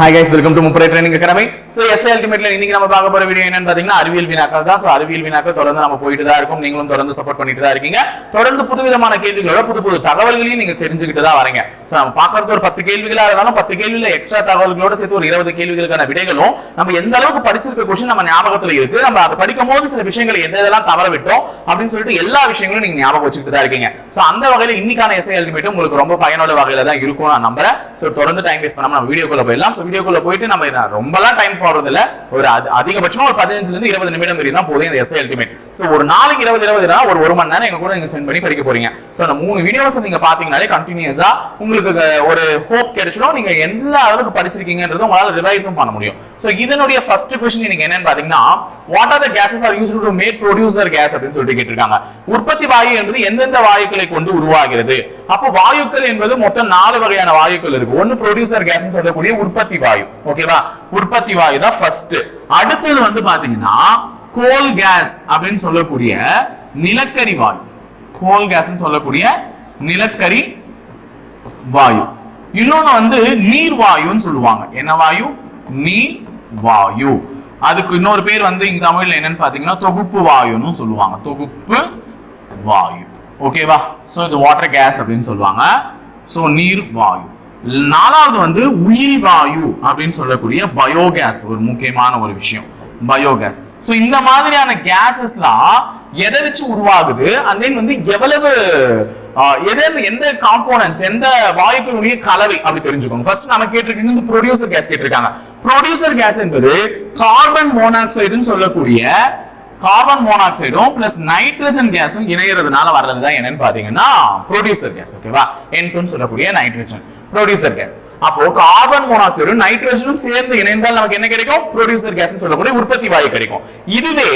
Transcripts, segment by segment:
Hi guys welcome to முப்பரை training academy so yes அல்டிமேட்ல இன்னைக்கு நம்ம பார்க்க போற வீடியோ என்னன்னு பாத்தீங்கன்னா அறிவியல் வினாக்கள் தான். ஸோ அறிவியல் வினாக்கள் தொடர்ந்து நம்ம போயிட்டு தான் இருக்கும். நீங்களும் தொடர்ந்து சப்போர்ட் பண்ணிட்டு தான் இருக்கீங்க. தொடர்ந்து புதுவிதமான கேள்விகளோட புது புது தகவல்களையும் நீங்க தெரிஞ்சுக்கிட்டு தான் வரீங்க. ஸோ நம்ம பார்க்கறது ஒரு பத்து கேள்விகளா இருந்தாலும் பத்து கேள்வியில எக்ஸ்ட்ரா தகவல்களோட சேர்த்து ஒரு இருபது கேள்விகளுக்கான விடைகளும் நம்ம எந்த அளவுக்கு படிச்சிருக்க கொஸ்டின் நம்ம ஞாபகத்துல இருக்கு நம்ம அதை படிக்கும் போது சில விஷயங்களை எந்த இதெல்லாம் தவற விட்டோம் அப்படின்னு சொல்லிட்டு எல்லா விஷயங்களும் நீங்க ஞாபகம் வச்சுக்கிட்டு தான் இருக்கீங்க. ஸோ அந்த வகையில இன்னைக்கான எஸ்ஐ அல்டிமேட் உங்களுக்கு ரொம்ப பயனுள்ள வகையில தான் இருக்கும் நான் நம்புறேன். ஸோ தொடர்ந்து டைம் வேஸ்ட் பண்ணாம நம்ம வீடியோக்குள்ள போயிடலாம். வீடியோக்குள்ள போயிட்டு நம்ம ரொம்பலாம் டைம் போடுறதுல ஒரு அதிகபட்சமா ஒரு பதினஞ்சுல இருந்து இருபது நிமிடம் வரைக்கும் தான் போதும் இந்த எஸ்ஐ அல்டிமேட் ஸோ ஒரு நாளைக்கு இருபது இருபது ஒரு ஒரு மணி நேரம் எங்க கூட நீங்க ஸ்பெண்ட் பண்ணி படிக்க போறீங்க. ஸோ அந்த மூணு வீடியோஸ் நீங்க பாத்தீங்கனாலே கண்டினியூஸா உங்களுக்கு ஒரு ஹோப் கிடைச்சிடும். நீங்க எல்லா அளவுக்கு படிச்சிருக்கீங்கன்றது உங்களால ரிவைஸும் பண்ண முடியும். ஸோ இதனுடைய ஃபர்ஸ்ட் கொஸ்டின் நீங்க என்னன்னு பாத்தீங்கன்னா what are the gases are used to make producer gas அப்படின்னு சொல்லிட்டு கேட்டிருக்காங்க. உற்பத்தி வாயு என்பது எந்தெந்த வாயுக்களை கொண்டு உருவாகிறது? அப்போ வாயுக்கள் என்பது மொத்தம் நாலு வகையான வாயுக்கள் இருக்கு. ஒன்னு ப்ரொடியூசர் கேஸ் சொல்லக்கூடிய உற்பத்தி வாயு. ஓகேவா உற்பத்தி வாயு தான் ஃபர்ஸ்ட் அடுத்தது வந்து பாத்தீங்கன்னா கோல் கேஸ் அப்படின்னு சொல்லக்கூடிய நிலக்கரி வாயு. கோல் கேஸ் சொல்லக்கூடிய நிலக்கரி வாயு. இன்னொன்னு வந்து நீர் வாயுன்னு சொல்லுவாங்க. என்ன வாயு? நீர் வாயு. அதுக்கு இன்னொரு பேர் வந்து இங்க தமிழ்ல என்னன்னு பாத்தீங்கன்னா தொகுப்பு வாயுன்னு சொல்லுவாங்க. தொகுப்பு வாயு. ஓகேவா ஸோ இது வாட்டர் கேஸ் அப்படின்னு சொல்லுவாங்க. ஸோ நீர் வாயு. நாலாவது வந்து உயிரி வாயு அப்படின்னு சொல்லக்கூடிய பயோகேஸ் ஒரு முக்கியமான ஒரு விஷயம். பயோகேஸ் ஸோ இந்த மாதிரியான கேசஸ்லாம் எதை வச்சு உருவாகுது? And then வந்து எவ்வளவு ஆஹ், எது எந்த காம்போனன்ட்ஸ் எந்த வாயுக்களுடைய கலவை? அப்படி தெரிஞ்சுக்கோங்க. ஃபர்ஸ்ட் நம்ம கேட்டிருக்கீங்க இந்த ப்ரொடியூசர் கேஸ் கேட்டிருக்காங்க. ப்ரொடியூசர் கேஸ் என்பது கார்பன் மோனாக்சைடுன்னு சொல்லக்கூடிய கார்பன் மோனாக்சைடும் பிளஸ் நைட்ரஜன் கேஸும் இணையறதுனால வர்றதுதான் என்னன்னு பாத்தீங்கன்னா ப்ரொடியூசர் கேஸ் ஓகேவா என்குன்னு சொல்லக்கூடிய நைட்ரஜன் ப்ரொடியூசர் கேஸ் அப்போ கார்பன் மோனாக்சைடும் நைட்ரஜனும் சேர்ந்து இணைந்தால் நமக்கு என்ன கிடைக்கும்? ப்ரொடியூசர் கேஸ் சொல்லக்கூடிய உற்பத்தி வாயு கிடைக்கும். இதுவே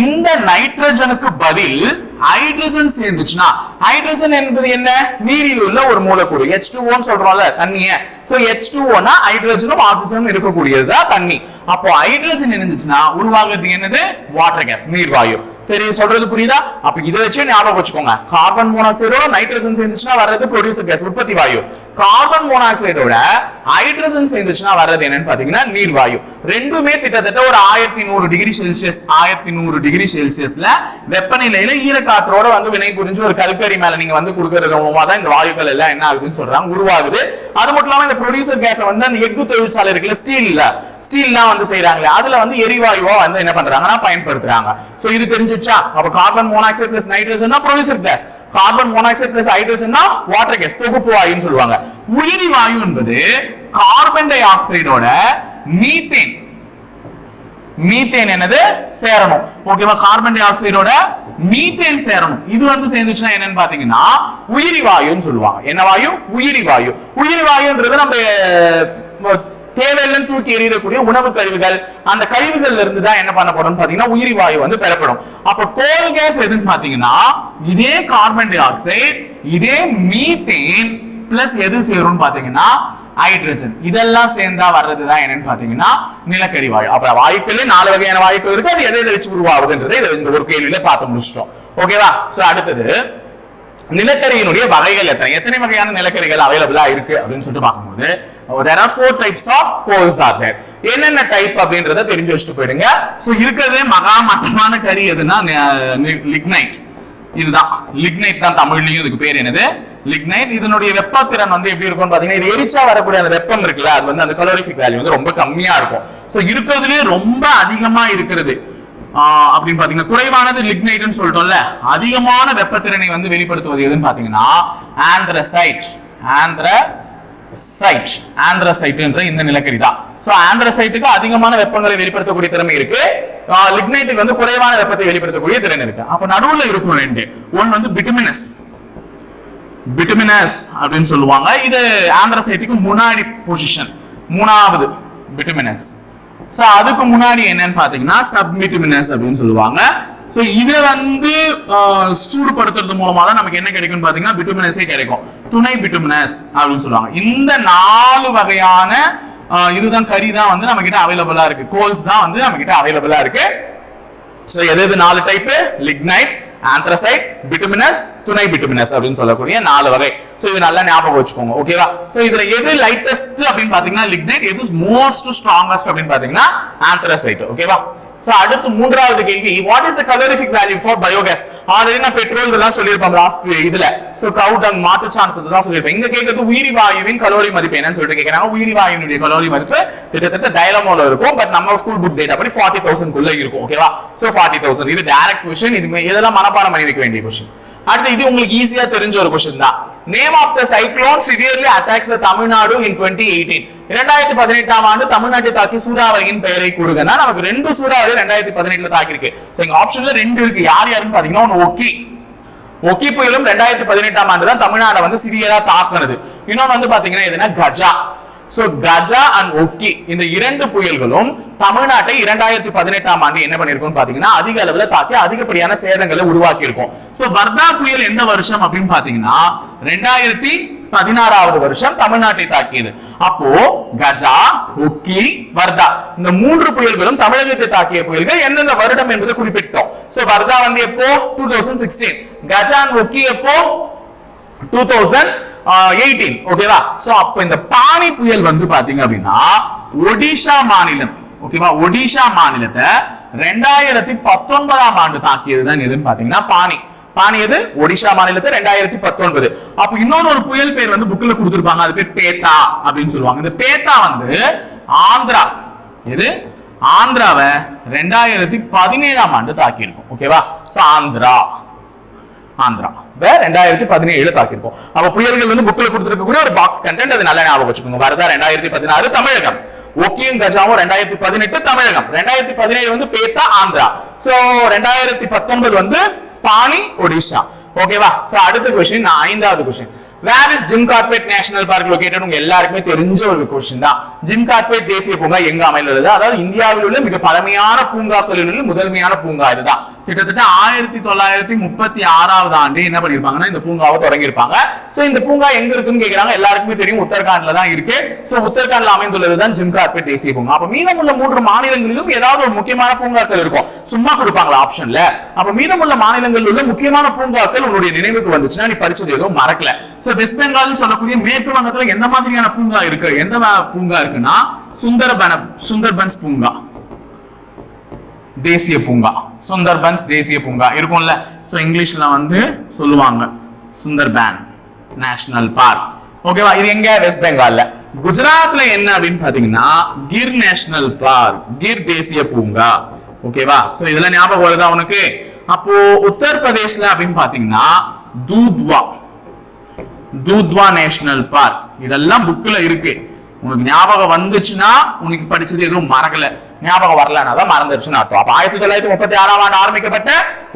இந்த நைட்ரஜனுக்கு பதில் ஹைட்ரஜன் சேர்ந்துச்சுன்னா ஹைட்ரஜன் என்பது என்ன? நீரில் உள்ள ஒரு மூலக்கூறு H2O ன்னு சொல்றோம்ல தண்ணிய. சோ ஹச் டூ ஓனா ஹைட்ரஜனும் ஆக்சிஜனும் இருக்கக்கூடியது தண்ணி. அப்போ ஹைட்ரஜன் இருந்துச்சுன்னா உருவாகிறது என்னது? வாட்டர் கேஸ் நீர்வாயு. தெரிய சொல்றது புரியுதா? அப்ப இதை வச்சு ஞாபகம் வச்சுக்கோங்க. கார்பன் மோனாக்சைடோட நைட்ரஜன் சேர்ந்துச்சுன்னா வர்றது ப்ரொடியூசர் கேஸ் உற்பத்தி வாயு. கார்பன் மோனாக்சைடோட ஹைட்ரஜன் சேர்ந்துச்சுன்னா வர்றது என்னன்னு பாத்தீங்கன்னா நீர்வாயு. ரெண்டுமே கிட்டத்தட்ட ஒரு ஆயிரத்தி நூறு டிகிரி செல்சியஸ் ஆயிரத்தி நூறு டிகிரி செல்சியஸ்ல வெப்பநிலையில ஈரக்காற்றோட வந்து வினை புரிஞ்சு ஒரு கல்கரி மேல நீங்க வந்து கொடுக்கறது மூலமா தான் இந்த வாயுக்கள் எல்லாம் என்ன ஆகுதுன்னு சொல்றாங்க உருவாகுது. அது மட்டும் இல்லாம இந்த ப்ரொடியூசர் கேஸ் வந்து அந்த எஃகு தொழிற்சாலை இருக்குல்ல ஸ்டீல்ல ஸ்டீல்லாம் வந்து செய்யறாங்களே அதுல வந்து எரிவாயுவா வந்து என்ன பண்றாங்கன்னா பயன்படுத்துறாங்க. சோ இது தெரிஞ்சுச்சா? அப்ப கார்பன் மோனாக்சைடு பிளஸ் நைட்ரஜன் தான் producer gas carbon monoxide plus hydrogen தான் வாட்டர் கேஸ் தொகுப்பு வாயுன்னு சொல்லுவாங்க. உயிரி வாயு என்பது கார்பன் டை ஆக்சைடோட மீத்தேன் மீத்தேன் என்னது? சேரணும். ஓகேவா கார்பன் டை ஆக்சைடோட மீத்தேன் சேரணும். இது வந்து சேர்ந்துச்சுன்னா என்னன்னு பாத்தீங்கன்னா உயிரி வாயுன்னு சொல்லுவாங்க. என்ன வாயு? உயிரி வாயு. உயிரி வாயுன்றது நம்ம தேவையில்லைன்னு தூக்கி எறியக்கூடிய உணவு கழிவுகள் அந்த கழிவுகள்ல இருந்து தான் என்ன பண்ணப்படும் பாத்தீங்கன்னா உயிரி வாயு வந்து பெறப்படும். அப்ப கோல் கேஸ் எதுன்னு பாத்தீங்கன்னா இதே கார்பன் டை ஆக்சைடு இதே மீத்தேன் பிளஸ் எது சேரும்னு பாத்தீங்கன்னா ஹைட்ரஜன் இதெல்லாம் சேர்ந்தா வர்றதுதான் என்னன்னு பாத்தீங்கன்னா நிலக்கரி வாயு. அப்ப வாயுக்களே நாலு வகையான வாயுக்கள் இருக்கு. அது எதை எதை வச்சு உருவாகுதுன்றதை இதை இந்த ஒரு கேள்வியில பார்த்து முடிச்சிட்டோம். ஓகேவா சோ அடுத்தது நிலக்கரியினுடைய வகைகள் எத்தனை? எத்தனை வகையான நிலக்கரிகள் அவைலபிளா இருக்கு அப்படின்னு சொல்லிட்டு பார்க்கும்போது oh, there are four types of coals என்னென்ன டைப் அப்படின்றத தெரிஞ்சு வச்சுட்டு போயிடுங்க. ஸோ இருக்கிறதே மகா மட்டமான கரி எதுனா லிக்னைட் இதுதான். லிக்னைட் தான் தமிழ்லயும் இதுக்கு பேர் என்னது? லிக்னைட் இதனுடைய வெப்பத்திறன் வந்து எப்படி இருக்கும்னு பாத்தீங்கன்னா இது எரிச்சா வரக்கூடிய அந்த வெப்பம் இருக்குல்ல அது வந்து அந்த கலோரிஃபிக் வேல்யூ வந்து ரொம்ப கம்மியா இருக்கும். சோ இருக்கிறதுலயே ரொம்ப அதிகமா இருக்கிறது. அப்படின்னு பாத்தீங்கன்னா குறைவானது லிக்னைட்னு சொல்லிட்டோம்ல அதிகமான வெப்பத்திறனை வந்து வெளிப்படுத்துவது எதுன்னு பாத்தீங்கன்னா ஆந்திரசைட் ஆந்திர சைட் ஆந்திரசைட்ன்ற இந்த நிலக்கரி தான். சோ ஆந்திரசைட்டுக்கு அதிகமான வெப்பங்களை வெளிப்படுத்தக்கூடிய திறமை இருக்கு. லிக்னைட்டுக்கு வந்து குறைவான வெப்பத்தை வெளிப்படுத்தக்கூடிய திறன் இருக்கு. அப்ப நடுவில் இருக்கும் ரெண்டு. ஒன்னு வந்து பிட்டுமினஸ் பிட்டமினஸ் அப்படின்னு சொல்லுவாங்க. இது ஆந்திரசைட்டுக்கு முன்னாடி பொசிஷன் மூணாவது பிட்டமினஸ் சோ அதுக்கு முன்னாடி என்னன்னு பாத்தீங்கன்னா சப்மிட்டுமினஸ் அப்படின்னு சொல்லுவாங்க. சோ இதை வந்து சூடுபடுத்துறது மூலமா தான் நமக்கு என்ன கிடைக்கும்னு பாத்தீங்கன்னா பிட்டுமினஸே கிடைக்கும். துணை பிட்டுமினஸ் அப்படின்னு சொல்லுவாங்க. இந்த நாலு வகையான இதுதான் கறி தான் வந்து நம்ம கிட்ட அவைலபிளா இருக்கு. கோல்ஸ் தான் வந்து நம்ம கிட்ட அவைலபிளா இருக்கு. சோ எது எது நாலு டைப் லிக்னைட் ஆந்த்ரசைட் பிட்டுமினஸ் துணை பிட்டுமினஸ் அப்படின்னு சொல்லக்கூடிய நாலு வகை. சோ இது நல்லா ஞாபகம் வச்சுக்கோங்க ஓகேவா சோ இதுல எது லைட்டஸ்ட் அப்படின்னு பாத்தீங்கன்னா லிக்னைட் எது மோஸ்ட் ஸ்ட்ராங்கஸ்ட் அப்படின்னு பாத்தீங்கன்னா ஆந்த்ரசைட் ஓகேவா சோ அடுத்து மூன்றாவது கேள்வி what is the calorific value for biogas already நான் பெட்ரோல் இதெல்லாம் சொல்லியிருப்போம் லாஸ்ட் இதுல. சோ கவுடங் மாட்டுச்சாணத்தை தான் சொல்லியிருப்பேன். இங்க கேட்கறது உயிரி வாயுவின் கலோரி மதிப்பு என்னன்னு சொல்லிட்டு கேட்கறாங்க உயிரி வாயுவினுடைய கலோரி மதிப்பு கிட்டத்தட்ட டைலமோல இருக்கும். பட் நம்ம ஸ்கூல் புக் டேட்டா படி ஃபார்ட்டி தௌசண்ட் குள்ள இருக்கும் ஓகேவா சோ ஃபார்ட்டி தௌசண்ட் இது டைரக்ட் கொஸ்டின் இது இதெல்லாம் மனப்பாடம் பண்ணி வைக்க வேண்டிய கொஸ்டின் அடுத்து இது உங்களுக்கு ஈஸியா தெரிஞ்ச ஒரு கொஸ்டின் தான். Name of the cyclone severely attacks the Tamil Nadu in twenty eighteen இரண்டாயிரத்தி பதினெட்டாம் ஆண்டு தமிழ்நாட்டை தாக்கி சூறாவளியின் பெயரை கூறுங்கன்னா நமக்கு ரெண்டு சூறாவளி ரெண்டாயிரத்தி பதினெட்டுல தாக்கி இருக்கு சோ ஆப்ஷன்ல ரெண்டு இருக்கு. யார் யாருன்னு பாத்தீங்கன்னா ஒன்னு ஒக்கி. ஒக்கி புயலும் ரெண்டாயிரத்தி பதினெட்டாம் ஆண்டு தான் தமிழ்நாடை வந்து சிவியரா தாக்குனது. இன்னொன்னு வந்து பாத்தீங்கன்னா எதுனா கஜா. சோ கஜா அண்ட் ஒக்கி இந்த இரண்டு புயல்களும் தமிழ்நாட்டை இரண்டாயிரத்தி பதினெட்டாம் ஆண்டு என்ன பண்ணிருக்கும் பாத்தீங்கன்னா அதிக அளவுல தாக்கி அதிகப்படியான சேதங்களை உருவாக்கி இருக்கும் சோ வர்தா புயல் எந்த வருஷம் அப்படின்னு பாத்தீங்கன்னா ரெண்டாயிரத்தி பதினாறாவது வருஷம் தமிழ்நாட்டை தாக்கியது. அப்போ கஜா ஒக்கி வர்தா இந்த மூன்று புயல்களும் தமிழகத்தை தாக்கிய புயல்கள் எந்தெந்த வருடம் என்பதை குறிப்பிட்டோம். சோ வர்தா வந்து எப்போ? Two thousand sixteen Gaja and Ockhi எப்போ? டூ தௌசண்ட் எயிட்டீன் ஓகேவா சோ அப்ப இந்த பானி புயல் வந்து பாத்தீங்க அப்படின்னா ஒடிஷா மாநிலம். ஓகேவா ஒடிஷா மாநிலத்தை ரெண்டாயிரத்தி பத்தொன்பதாம் ஆண்டு தாக்கியதுதான் எதுன்னு பாத்தீங்கன்னா பானி பானி எது? ஒடிஷா மாநிலத்தை ரெண்டாயிரத்தி பத்தொன்பது. அப்ப இன்னொரு ஒரு புயல் பேர் வந்து புக்ல கொடுத்துருப்பாங்க. அது பேர் பேத்தா அப்படின்னு சொல்லுவாங்க. இந்த பேத்தா வந்து ஆந்திரா. எது? ஆந்திராவை ரெண்டாயிரத்தி பதினேழாம் ஆண்டு தாக்கியிருக்கும். ஓகேவா சோ ஆந்திரா. ஆந்திரா. ரெண்டாயிரத்தி பதினேழுல தாக்கியிருக்கோம். அப்ப புயல்கள் வந்து புக்கில் கொடுத்துருக்கக்கூடிய ஒரு பாக்ஸ் கண்டென்ட் அது நல்லா ஞாபகம் வச்சுக்கோங்க. வரதா ரெண்டாயிரத்தி பதினாறு தமிழகம். ஒக்கியும் கஜாவும் ரெண்டாயிரத்தி பதினெட்டு தமிழகம். ரெண்டாயிரத்தி பதினேழு வந்து பேத்தா ஆந்திரா. சோ ரெண்டாயிரத்தி பத்தொன்பது வந்து பாணி ஒடிஷா ஓகேவா சோ அடுத்த கொஸ்டின் ஐந்தாவது question where is Jim Corbett national park located உங்க எல்லாருக்குமே தெரிஞ்ச ஒரு கொஸ்டின் தான். ஜிம்கார்பேட் தேசிய பூங்கா எங்க அமைந்துள்ளது? அதாவது இந்தியாவில் உள்ள மிக பழமையான பூங்காக்களில் உள்ள முதன்மையான பூங்கா இதுதான். கிட்டத்தட்ட ஆயிரத்தி தொள்ளாயிரத்தி முப்பத்தி ஆறாவது ஆண்டு என்ன பண்ணிருப்பாங்கன்னா இந்த பூங்காவை தொடங்கியிருப்பாங்க. சோ இந்த பூங்கா எங்க இருக்குன்னு கேக்குறாங்க? எல்லாருக்குமே தெரியும். உத்தரகாண்ட்ல தான் இருக்கு. சோ உத்தரகாண்ட்ல அமைந்துள்ளது தான் ஜிம் தேசிய பூங்கா. அப்ப மீதமுள்ள மூன்று மாநிலங்களிலும் ஏதாவது ஒரு முக்கியமான பூங்காக்கள் இருக்கும். சும்மா கொடுப்பாங்களா ஆப்ஷன்ல? அப்ப மீதமுள்ள மாநிலங்களில் உள்ள முக்கியமான பூங்காக்கள் உன்னுடைய நினைவுக்கு வந்துச்சுன்னா நீ படிச்சது எதுவும் மறக்கல. சோ வெஸ்ட் பெங்கால் சொல்லக்கூடிய மேற்கு வங்கத்துல எந்த மாதிரியான பூங்கா இருக்கு? எந்த பூங்கா இருக்கு? இருக்குன்னா சுந்தரபன சுந்தர்பன்ஸ் பூங்கா. தேசிய பூங்கா. சுந்தர்பன்ஸ் தேசிய பூங்கா. இருக்கும்ல? ஸோ இங்கிலீஷ்ல வந்து சொல்லுவாங்க சுந்தர்பன் நேஷனல் பார்க். ஓகேவா இது எங்க? வெஸ்ட் பெங்கால்ல குஜராத்ல என்ன அப்படின்னு பாத்தீங்கன்னா கிர் நேஷனல் பார்க் கிர் தேசிய பூங்கா. ஓகேவா சோ இதெல்லாம் ஞாபகம் வருதா உனக்கு? அப்போ உத்தரப்பிரதேஷ்ல அப்படின்னு பாத்தீங்கன்னா தூத்வா. தூத்வா நேஷனல் பார்க். இதெல்லாம் புக்ல இருக்கு. உனக்கு ஞாபகம் வந்துச்சுன்னா உனக்கு படிச்சது எதுவும் மறக்கல. ஞாபகம் வரலன்னா தான் மறந்துருச்சுன்னு அர்த்தம். அப்ப ஆயிரத்தி தொள்ளாயிரத்தி முப்பத்தி ஆறாம் ஆண்டு ஆரம்பிக்கப்பட்ட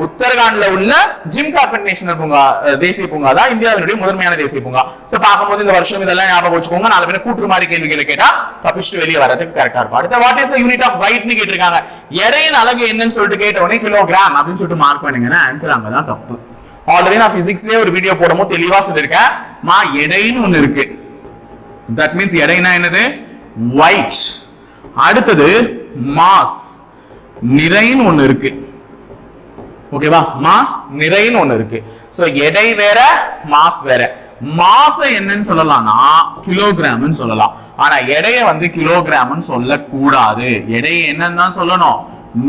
உத்தரகாண்ட்ல உள்ள ஜிம் கார்பெட் நேஷனல் பூங்கா தேசிய பூங்கா தான் இந்தியாவினுடைய முதன்மையான தேசிய பூங்கா. சோ பார்க்கும்போது இந்த வருஷம் இதெல்லாம் ஞாபகம் வச்சுக்கோங்க. நாலு பேர் கூட்டு மாதிரி கேள்விகளை கேட்டா தப்பிச்சுட்டு வெளியே வரதுக்கு கரெக்டா இருக்கும். அடுத்த what is the unit of வெயிட்னு கேட்டிருக்காங்க. எடையின் அழகு என்னன்னு சொல்லிட்டு கேட்ட உடனே கிலோகிராம் அப்படின்னு சொல்லிட்டு மார்க் பண்ணுங்கன்னா ஆன்சர் அங்கதான் தப்பு. ஆல்ரெடி நான் பிசிக்ஸ்லயே ஒரு வீடியோ போடும்போது தெளிவா சொல்லியிருக்கேன். மா எடைன்னு ஒண்ணு இருக்கு. தட் மீன்ஸ் எடைனா என்னது? ஒயிட் அடுத்தது மாஸ் நிறைன்னு ஒண்ணு இருக்கு. ஓகேவா மாஸ் நிறைன்னு ஒண்ணு இருக்கு. சோ எடை வேற மாஸ் வேற. மாச என்னன்னு சொல்லலாம்னா கிலோகிராம்னு சொல்லலாம். ஆனா எடையை வந்து கிலோகிராம்னு சொல்லக்கூடாது. எடையை என்னன்னு தான் சொல்லணும்?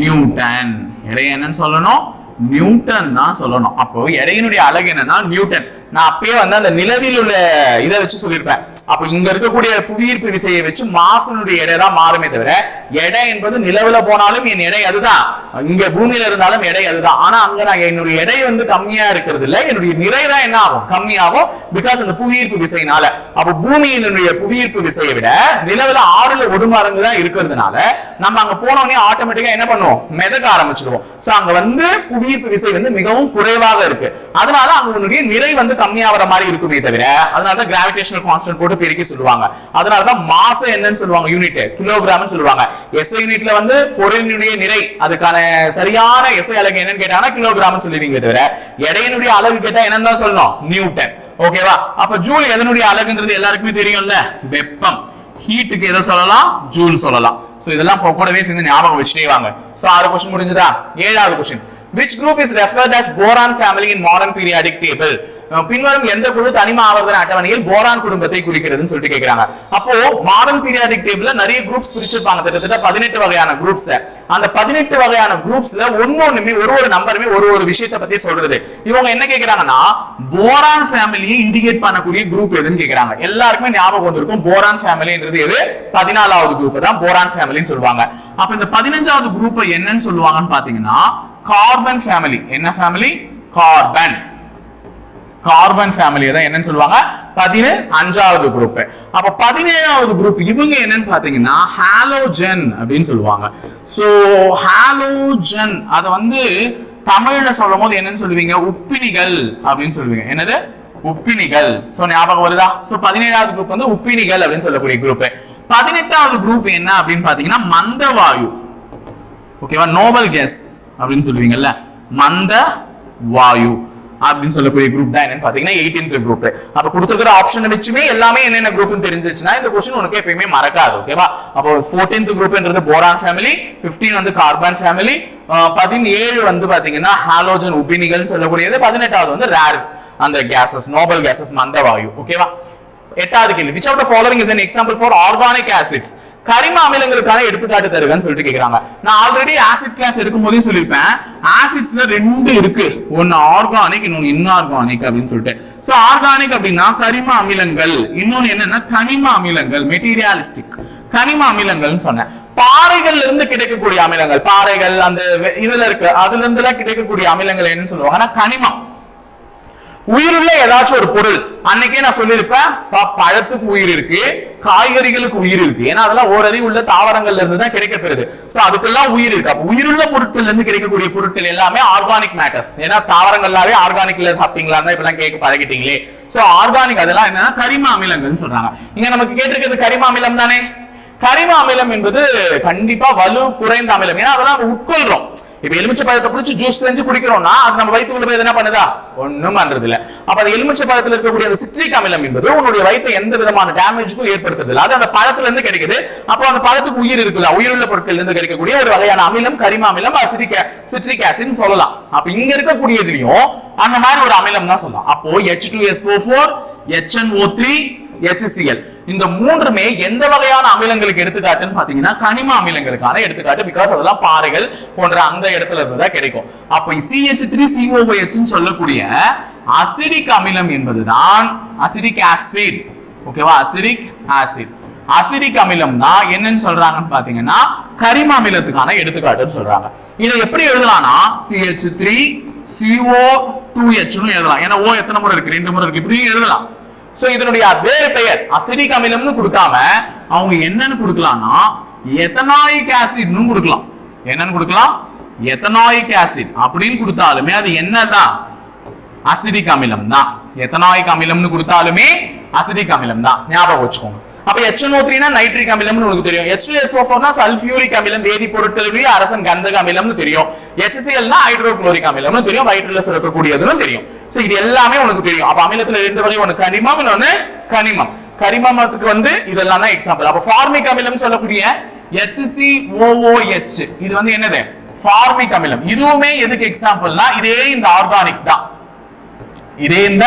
நியூட்டன் எடையை என்னன்னு சொல்லணும்? நியூட்டன் தான் சொல்லணும். அப்போ எடையினுடைய அழகு என்னன்னா நியூட்டன். நான் அப்பயே வந்து அந்த நிலவில் உள்ள இதை வச்சு சொல்லியிருப்பேன். அப்போ இங்க இருக்கக்கூடிய புவியீர்ப்பு விசையை வச்சு மாசனுடைய எடை தான் மாறுமே தவிர எடை என்பது நிலவுல போனாலும் என் எடை அதுதான். இங்க பூமியில இருந்தாலும் எடை அதுதான். ஆனா அங்க நான் என்னுடைய எடை வந்து கம்மியா இருக்கிறது இல்ல. என்னுடைய நிறை தான் என்ன ஆகும்? கம்மியாகும். பிகாஸ் அந்த புவியீர்ப்பு விசையினால. அப்ப பூமியினுடைய புவியீர்ப்பு விசையை விட நிலவுல ஆறுல ஒரு மடங்கு தான் இருக்கிறதுனால நம்ம அங்க போனோடனே ஆட்டோமேட்டிக்கா என்ன பண்ணுவோம்? மிதக்க ஆரம்பிச்சிடுவோம் சோ அங்க வந்து புவி புவியீர்ப்பு விசை வந்து மிகவும் குறைவாக இருக்கு. அதனால அவங்களுடைய நிறை வந்து கம்மியாகிற மாதிரி இருக்குமே தவிர அதனால தான் கிராவிடேஷனல் கான்ஸ்டன்ட் போட்டு பெருக்கி சொல்லுவாங்க. அதனால தான் மாசம் என்னன்னு சொல்லுவாங்க யூனிட் கிலோகிராம்னு சொல்லுவாங்க. எஸ்ஐ யூனிட்ல வந்து பொருளினுடைய நிறை அதுக்கான சரியான எஸ்ஐ அலகு என்னன்னு கேட்டாங்கன்னா கிலோகிராம்னு சொல்லுவீங்க தவிர எடையினுடைய அளவு கேட்டா என்னன்னு தான் சொல்லணும்? நியூட்டன். ஓகேவா அப்ப ஜூல் எதனுடைய அழகுன்றது எல்லாருக்குமே தெரியும்ல? வெப்பம். ஹீட்டுக்கு எதை சொல்லலாம்? ஜூல் சொல்லலாம். சோ இதெல்லாம் கூடவே சேர்ந்து ஞாபகம் வச்சுட்டே வாங்க. சோ ஆறு கொஸ்டின் முடிஞ்சதா? ஏழாவது question which group is referred as boron family in modern periodic table? Uh, பின்வரும் எந்த குழு தனிம ஆவர்த்தன அட்டவணையில் போரான் குடும்பத்தை குறிக்கிறதுன்னு சொல்லிட்டு கேக்குறாங்க. அப்போ மாடர்ன் பீரியாடிக் டேபிள்ல நிறைய குரூப்ஸ் பிரிச்சிருப்பாங்க. கிட்டத்தட்ட பதினெட்டு வகையான குரூப்ஸ் அந்த பதினெட்டு வகையான குரூப்ஸ்ல ஒன்னொன்னுமே ஒரு ஒரு நம்பருமே ஒரு ஒரு விஷயத்த பத்தி சொல்றது. இவங்க என்ன கேக்குறாங்கன்னா போரான் ஃபேமிலியை இண்டிகேட் பண்ணக்கூடிய குரூப் எதுன்னு கேட்கிறாங்க எல்லாருக்குமே ஞாபகம் வந்திருக்கும் போரான் ஃபேமிலின்றது எது? பதினாலாவது குரூப் தான் போரான் ஃபேமிலின்னு சொல்லுவாங்க. அப்ப இந்த பதினஞ்சாவது குரூப் என்னன்னு சொல்லுவாங்கன்னு பாத்தீங்கன்னா கார்பன் ஃபேமிலி என்ன ஃபேமிலி கார்பன் கார்பன் ஃபேமிலி தான் என்னன்னு சொல்லுவாங்க. பதினு அஞ்சாவது குரூப் அப்ப பதினேழாவது குரூப் இவங்க என்னன்னு பாத்தீங்கன்னா ஹாலோஜன் அப்படின்னு சொல்லுவாங்க. சோ ஹாலோஜன் அத வந்து தமிழ்ல சொல்லும் போது என்னன்னு சொல்லுவீங்க? உப்பினிகள் அப்படின்னு சொல்லுவீங்க. என்னது? உப்பினிகள். சோ ஞாபகம் வருதா? சோ பதினேழாவது குரூப் வந்து உப்பினிகள் அப்படின்னு சொல்லக்கூடிய குரூப் பதினெட்டாவது குரூப் என்ன அப்படின்னு பாத்தீங்கன்னா மந்தவாயு. ஓகேவா நோபல் கேஸ் அப்படின்னு சொல்லுவீங்கல்ல. மந்த வாயு அப்படின்னு சொல்லக்கூடிய குரூப் தான் என்னன்னு பாத்தீங்கன்னா 18th குரூப் அப்ப கொடுத்துருக்கிற ஆப்ஷன் வச்சுமே எல்லாமே என்னென்ன குரூப்னு தெரிஞ்சிச்சுன்னா இந்த கொஸ்டின் உனக்கு எப்பயுமே மறக்காது ஓகேவா அப்போ 14th குரூப்ன்றது போரான் ஃபேமிலி 15 வந்து கார்பன் ஃபேமிலி பதினேழு வந்து பாத்தீங்கன்னா ஹாலோஜன் உபினிகள் சொல்லக்கூடியது பதினெட்டாவது வந்து ரேர் அந்த கேசஸ் நோபல் கேசஸ் மந்தவாயு ஓகேவா எட்டாவது கேள்வி. Which of the following is an example for organic acids கரிம அமிலங்களுக்கான எடுத்துக்காட்டு தருவேன்னு சொல்லிட்டு கேக்குறாங்க. நான் ஆல்ரெடி ஆசிட் கிளாஸ் எடுக்கும் போதே சொல்லியிருப்பேன் ஆசிட்ஸ்ல ரெண்டு இருக்கு. ஒன்னு ஆர்கானிக் இன்னொன்னு இன்ஆர்கானிக் அப்படின்னு சொல்லிட்டு. சோ ஆர்கானிக் அப்படின்னா கரிம அமிலங்கள். இன்னொன்னு என்னன்னா கனிம அமிலங்கள் மெட்டீரியாலிஸ்டிக் கனிம அமிலங்கள்னு சொன்னேன். பாறைகள்ல இருந்து கிடைக்கக்கூடிய அமிலங்கள் பாறைகள் அந்த இதுல இருக்கு. அதுல இருந்து எல்லாம் கிடைக்கக்கூடிய அமிலங்கள் என்னன்னு சொல்லுவாங்கன்னா கனிமம் உயிருள்ள ஏதாச்சும் ஒரு பொருள். அன்னைக்கே நான் சொல்லியிருப்பேன் பழத்துக்கு உயிர் இருக்கு காய்கறிகளுக்கு உயிர் இருக்கு. ஏன்னா அதெல்லாம் ஓரறிவு உள்ள தாவரங்கள்ல இருந்து தான் கிடைக்கப்பெறுது. சோ அதுக்கெல்லாம் உயிர் இருக்கு. அப்ப உயிருள்ள பொருட்கள்ல இருந்து கிடைக்கக்கூடிய பொருட்கள் எல்லாமே ஆர்கானிக் மேட்டர்ஸ் ஏன்னா தாவரங்கள்லாவே ஆர்கானிக்ல சாப்பிட்டீங்களா இப்பெல்லாம் கேட்க பழகிட்டீங்களே. சோ ஆர்கானிக் அதெல்லாம் என்னன்னா கரிம அமிலங்கள்னு சொல்றாங்க. இங்க நமக்கு கேட்டிருக்கிறது கரிம அமிலம் தானே? கரிம அமிலம் என்பது கண்டிப்பா வலு குறைந்த அமிலம். ஏன்னா அதெல்லாம் உட்கொள்றோம். இப்ப எலுமிச்சை பழத்தை பிடிச்சி ஜூஸ் செஞ்சு குடிக்கிறோம்னா அது நம்ம வயிற்றுக்குள்ள போய் என்ன பண்ணுதா? ஒண்ணும் பண்றது இல்ல அப்ப அந்த எலுமிச்சை பழத்தில் இருக்கக்கூடிய அந்த சிட்ரிக் அமிலம் என்பது உன்னுடைய வயிற்று எந்த விதமான டேமேஜுக்கும் ஏற்படுத்துறது அது அந்த பழத்துல இருந்து கிடைக்குது. அப்போ அந்த பழத்துக்கு உயிர் இருக்குதா? உயிருள்ள பொருட்கள் இருந்து கிடைக்கக்கூடிய ஒரு வகையான அமிலம் கரிம அமிலம் அசிடிக் சிட்ரிக் ஆசிட் சொல்லலாம். அப்ப இங்க இருக்கக்கூடியதுலயும் அந்த மாதிரி ஒரு அமிலம் தான் சொல்லலாம். அப்போ H two S four four HNO3 three HCl இந்த மூன்றுமே எந்த வகையான அமிலங்களுக்கு எடுத்துக்காட்டுன்னு பாத்தீங்கன்னா கனிம அமிலங்களுக்கான எடுத்துக்காட்டு. பிகாஸ் அதெல்லாம் பாறைகள் போன்ற அந்த இடத்துல இருந்து தான் கிடைக்கும். அப்ப சிஹெச் த்ரீ சிஓஹெச்னு சொல்லக்கூடிய அசிடிக் அமிலம் என்பதுதான் அசிடிக் ஆசிட் ஓகேவா அசிடிக் ஆசிட் அசிடிக் அமிலம் தான் என்னன்னு சொல்றாங்கன்னு பாத்தீங்கன்னா கரிம அமிலத்துக்கான எடுத்துக்காட்டுன்னு சொல்றாங்க. இதை எப்படி எழுதலாம்னா C H three C O two ஹெச்னு எழுதலாம். ஏன்னா ஓ எத்தனை முறை இருக்கு? ரெண்டு முறை இருக்கு. இப்படியும் எழுதலாம். சோ இதனுடைய வேறு பெயர் அசிடிக் அமிலம்னு கொடுக்காம அவங்க என்னன்னு கொடுக்கலாம்னா எத்தனாயிக் ஆசிட்னு கொடுக்கலாம். என்னன்னு கொடுக்கலாம்? Ethanoic acid. அப்படின்னு கொடுத்தாலுமே அது என்னதான் அசிடிக் அமிலம் தான் எத்தனாயிக் அமிலம்னு கொடுத்தாலுமே அசிடிக் அமிலம் தான் ஞாபகம் வச்சுக்கோங்க. அப்ப எச்என்ஓ த்ரீனா நைட்ரிக் அமிலம்னு உங்களுக்கு தெரியும். H2SO4 ஃபோர்னா சல்ஃபியூரிக் அமிலம் வேதிப்பொருட்களுடைய அரசன் கந்தக அமிலம்னு தெரியும். HCl ஹைட்ரோக்ளோரிக் அமிலம்னு தெரியும். வயிற்றுல சிறக்கக்கூடியதுன்னு தெரியும். சோ இது எல்லாமே உனக்கு தெரியும். அப்ப அமிலத்துல ரெண்டு வகை ஒன்னு கனிமம் இன்னொன்னு கனிமம். கரிமமத்துக்கு வந்து இதெல்லாம் தான் எக்ஸாம்பிள் அப்ப ஃபார்மிக் அமிலம் சொல்லக்கூடிய HCOOH இது வந்து என்னது? ஃபார்மிக் அமிலம். இதுவுமே எதுக்கு எக்ஸாம்பிள்னா இதே இந்த ஆர்கானிக் தான். இதே இந்த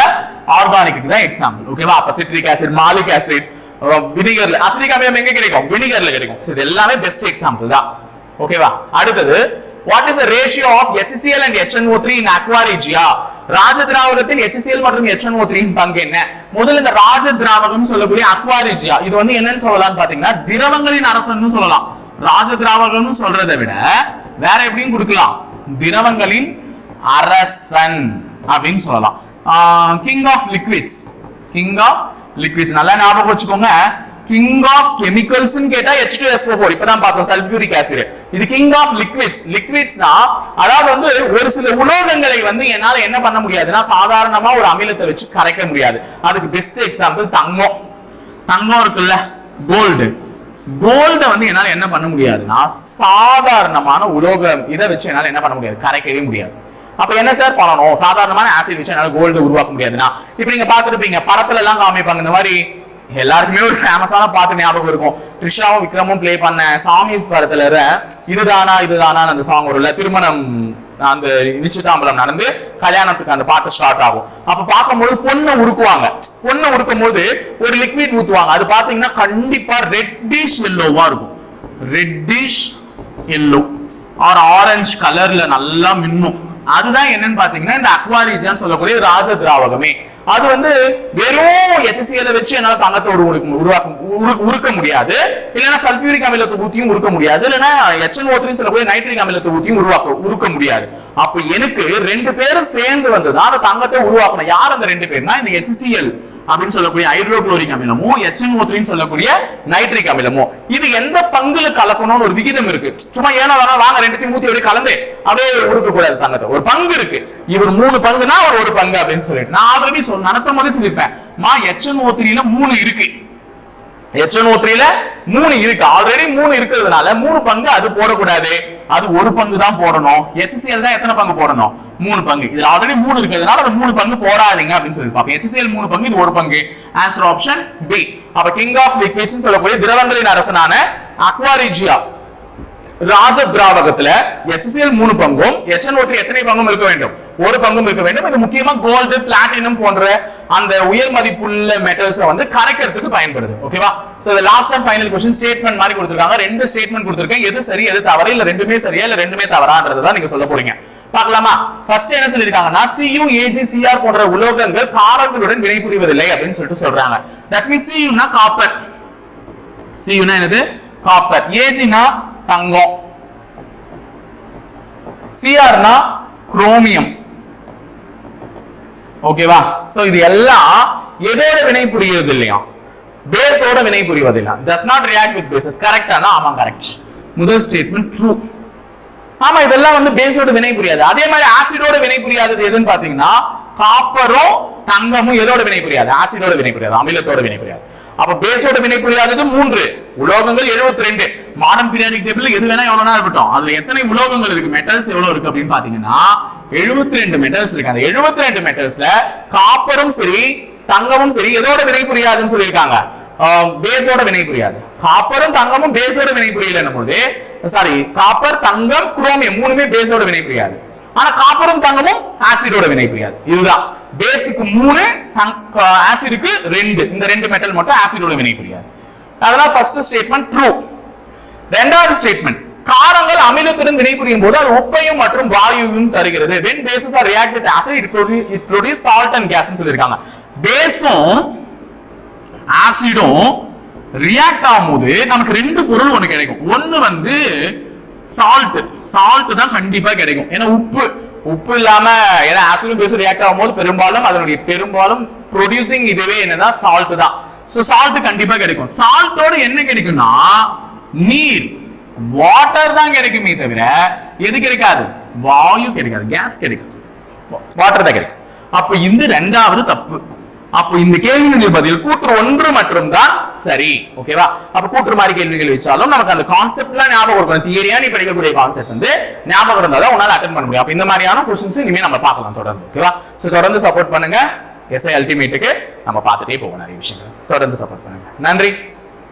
ஆர்கானிக்கு தான் எக்ஸாம்பிள் ஓகேவா அப்ப சிட்ரிக் ஆசிட் மாலிக் ஆசிட் வினிகர்ல அசிடிக் அமிலம் எங்க கிடைக்கும்? வினிகர்ல கிடைக்கும். இது எல்லாமே பெஸ்ட் எக்ஸாம்பிள் தான். ஓகேவா அடுத்தது what is the ratio of HCl and HNO3 three in regia ராஜ திராவகத்தில் HCl மற்றும் HNO3 இன் பங்கு என்ன? முதல்ல இந்த ராஜ திராவகம் சொல்லக்கூடிய அக்வாரிஜியா இது வந்து என்னன்னு சொல்லலாம்னு பாத்தீங்கன்னா திரவங்களின் அரசன் சொல்லலாம். ராஜ திராவகம்னு சொல்றதை விட வேற எப்படியும் கொடுக்கலாம். திரவங்களின் அரசன் அப்படின்னு சொல்லலாம். King of liquids king of liquids நல்லா ஞாபகம் வச்சுக்கோங்க. கிங் ஆஃப் கெமிக்கல்ஸ் கேட்டா எச் டூ எஸ் ஃபோர் இப்பதான் பார்த்தோம் சல்ஃபியூரிக் ஆசிட் இது கிங் ஆஃப் லிக்விட்ஸ் லிக்விட்ஸ்னா அதாவது வந்து ஒரு சில உலோகங்களை வந்து என்னால என்ன பண்ண முடியாதுன்னா சாதாரணமா ஒரு அமிலத்தை வச்சு கரைக்க முடியாது. அதுக்கு பெஸ்ட் எக்ஸாம்பிள் தங்கம். தங்கம் இருக்குல்ல கோல்டு கோல்டை வந்து என்னால என்ன பண்ண முடியாதுன்னா சாதாரணமான உலோகம் இதை வச்சு என்னால என்ன பண்ண முடியாது? கரைக்கவே முடியாது. அப்ப என்ன சார் பண்ணணும்? சாதாரணமான ஆசிட் வச்சு என்னால கோல்டு உருவாக்க முடியாதுன்னா. இப்ப நீங்க பாத்துருப்பீங்க படத்துல எல்லாம் காமிப்பாங்க இந்த மாதிரி எல்லாருக்குமே ஒரு ஃபேமஸான பாட்டு ஞாபகம் இருக்கும். த்ரிஷாவும் விக்ரமும் ப்ளே பண்ண சாமிஸ் படத்துல இதுதானா இதுதானா அந்த சாங் வரும்ல திருமணம் அந்த நிச்சயதாம்பலம் நடந்து கல்யாணத்துக்கு அந்த பாட்டு ஸ்டார்ட் ஆகும். அப்ப பார்க்கும்போது பொண்ணை உருக்குவாங்க. பொண்ணை உருக்கும் போது ஒரு லிக்விட் ஊத்துவாங்க. அது பாத்தீங்கன்னா கண்டிப்பா ரெட்டிஷ் எல்லோவா இருக்கும். ரெட்டிஷ் எல்லோ ஆர் ஆரஞ்சு கலர்ல நல்லா மின்னும். அதுதான் என்னன்னு பாத்தீங்கன்னா இந்த அக்வாரிஜான்னு சொல்லக்கூடிய ராஜ திராவகமே. அது வந்து வெறும் HCl வச்சு என்னால தங்கத்தை உருவாக்க உருவாக்க உருக்க முடியாது. இல்லைன்னா சல்பியூரிக் அமிலத்தை ஊத்தியும் உருக்க முடியாது. இல்லைன்னா எச்என் ஓத்திரின்னு சொல்லக்கூடிய நைட்ரிக் அமிலத்தை ஊத்தியும் உருவாக்க உருக்க முடியாது. அப்ப எனக்கு ரெண்டு பேரும் சேர்ந்து வந்துதான் அந்த தங்கத்தை உருவாக்கணும். யார் அந்த ரெண்டு பேர்னா? இந்த HCl அப்படின்னு சொல்லக்கூடிய ஹைட்ரோகுளோரிக் அமிலமும் HNO3 சொல்லக்கூடிய நைட்ரிக் அமிலமும். இது எந்த பங்குல கலக்கணும்னு ஒரு விகிதம் இருக்கு. சும்மா ஏனோ வேணா வாங்க ரெண்டுத்தையும் ஊத்தி அப்படியே கலந்து அப்படியே உருக்க கூடாது தங்கத்தை. ஒரு பங்கு இருக்கு. இவர் மூணு பங்குனா அவர் ஒரு பங்கு அப்படின்னு சொல்லிட்டு. நான் ஆல்ரெடி சொல் நடத்தும் போதே சொல்லியிருப்பேன். மா HNO3 த்ரீல மூணு இருக்கு. எச்சனோ த்ரீல மூணு இருக்கு. ஆல்ரெடி மூணு இருக்கிறதுனால மூணு பங்கு அது போடக்கூடாது. அது ஒரு பங்கு தான் போடணும் எச்சிசிஎல் தான் எத்தனை பங்கு போடணும்? மூணு பங்கு. இதுல ஆல்ரெடி மூணு இருக்கிறதுனால அது மூணு பங்கு போடாதீங்க அப்படின்னு சொல்லி அப்ப மூணு பங்கு இது ஒரு பங்கு. ஆன்சர் ஆப்ஷன் பி அப்ப கிங் ஆஃப் லிக்விட்ஸ் சொல்லக்கூடிய திரவங்களின் அரசனான அக்வாரிஜியா ராஜ திராவகத்துல எச்சிஎல் மூணு பங்கும் HNO3 எத்தனை பங்கும் இருக்க வேண்டும்? ஒரு பங்கும் இருக்க வேண்டும். இது முக்கியமா கோல்டு பிளாட்டினம் போன்ற அந்த உயர் மதிப்புள்ள மெட்டல்ஸ் வந்து கரைக்கிறதுக்கு பயன்படுது. ஓகேவா சோ இந்த last and final question statement மாதிரி கொடுத்துருக்காங்க. ரெண்டு ஸ்டேட்மெண்ட் கொடுத்துருக்கேன். எது சரி எது தவறு இல்ல ரெண்டுமே சரியா இல்ல ரெண்டுமே தவறான்றது தான் நீங்க சொல்ல போறீங்க. பார்க்கலாமா? ஃபர்ஸ்ட் என்ன சொல்லிருக்காங்கன்னா சியு ஏஜி சிஆர் போன்ற உலோகங்கள் காரங்களுடன் வினைபுரிவதில்லை அப்படின்னு சொல்லிட்டு சொல்றாங்க. தட் மீன்ஸ் சியுனா காப்பர் சியுனா என்னது? காப்பர் ஏஜினா தங்கம். சிஆர்னா குரோமியம் ஓகேவா சோ இது எல்லாம் எதோட வினை புரியுது இல்லையா? பேஸோட வினை புரிவதில்லை டஸ் நாட் ரியாக்ட் வித் பேசஸ் கரெக்டானா ஆமா கரெக்ட் முதல் ஸ்டேட்மெண்ட் ட்ரூ ஆமா இதெல்லாம் வந்து பேஸோட வினை புரியாது. அதே மாதிரி ஆசிடோட வினை புரியாதது எதுன்னு பாத்தீங்கன்னா காப்பரும் தங்கமும் எதோட வினை புரியாது? ஆசிடோட வினை புரியாது அமிலத்தோட வினை புரியாது. அப்ப பேஸோட வினை புரியாதது மூன்று. உலோகங்கள் 72 ரெண்டு மாடர்ன் பீரியாடிக் டேபிள் எது வேணா எவ்வளவு இருக்கட்டும். அதுல எத்தனை உலோகங்கள் இருக்கு? மெட்டல்ஸ் எவ்வளவு இருக்கு அப்படின்னு பாத்தீங்கன்னா 72 ரெண்டு மெட்டல்ஸ் இருக்கு. அந்த 72 ரெண்டு மெட்டல்ஸ்ல காப்பரும் சரி தங்கமும் சரி எதோட வினை புரியாதுன்னு சொல்லியிருக்காங்க. பேஸோட வினை புரியாது. காப்பரும் தங்கமும் பேஸோட வினை புரியல போது சாரி காப்பர் தங்கம் குரோமியம் மூணுமே பேஸோட வினை புரியாது. ஆனா காப்பரும் தங்கமும் ஆசிடோட வினை புரியாது. இதுதான். பேஸுக்கு மூணு ஆசிடுக்கு uh, ரெண்டு. இந்த ரெண்டு மெட்டல் மட்டும் ஆசிடோட வினை புரியாது. அதெல்லாம் ஃபர்ஸ்ட் ஸ்டேட்மெண்ட் ட்ரூ ரெண்டாவது ஸ்டேட்மெண்ட் காரங்கள் அமிலத்துடன் வினைபுரியும் போது அது உப்பையும் மற்றும் வாயுவையும் தருகிறது. When bases are react with acid it produce it produce salt and பேஸும் ஆசிடும் ரியாக்ட் ஆகும்போது நமக்கு ரெண்டு பொருள் ஒன்று கிடைக்கும். ஒன்று வந்து சால்ட் சால்ட் தான் கண்டிப்பா கிடைக்கும். ஏன்னா உப்பு. உப்பு இல்லாம ஏன்னா ஆசிடும் பேஸ் ரியாக்ட் ஆகும்போது பெரும்பாலும் அதனுடைய பெரும்பாலும் ப்ரொடியூசிங் இதுவே என்னன்னா சால்ட் தான். ஸோ சால்ட் கண்டிப்பா கிடைக்கும். சால்ட்டோட என்ன கிடைக்கும்னா நீர். வாட்டர் தான் கிடைக்குமே தவிர எது கிடைக்காது? வாயு கிடைக்காது. கேஸ் கிடைக்காது. வாட்டர் தான் கிடைக்கும். அப்ப இந்த ரெண்டாவது தப்பு. அப்போ இந்த கேள்விகளின் பதில் கூற்று ஒன்று மட்டும் தான் சரி ஓகேவா அப்ப கூற்று மாதிரி கேள்விகள் வச்சாலும் நமக்கு அந்த கான்செப்ட்லாம் ஞாபகம் இருக்கணும். தியரியா நீ படிக்கக்கூடிய கான்செப்ட் வந்து ஞாபகம் இருந்தாதான் உன்னால அட்டன் பண்ண முடியும். அப்ப இந்த மாதிரியான கொஸ்டின்ஸ் இனிமே நம்ம பார்க்கலாம் தொடர்ந்து ஓகேவா சோ தொடர்ந்து சப்போர்ட் பண்ணுங்க. எஸ்ஐ அல்டிமேட்டுக்கு நம்ம பார்த்துட்டே போவோம் நிறைய விஷயங்கள். தொடர்ந்து சப்போர்ட் பண்ணுங்க. நன்றி.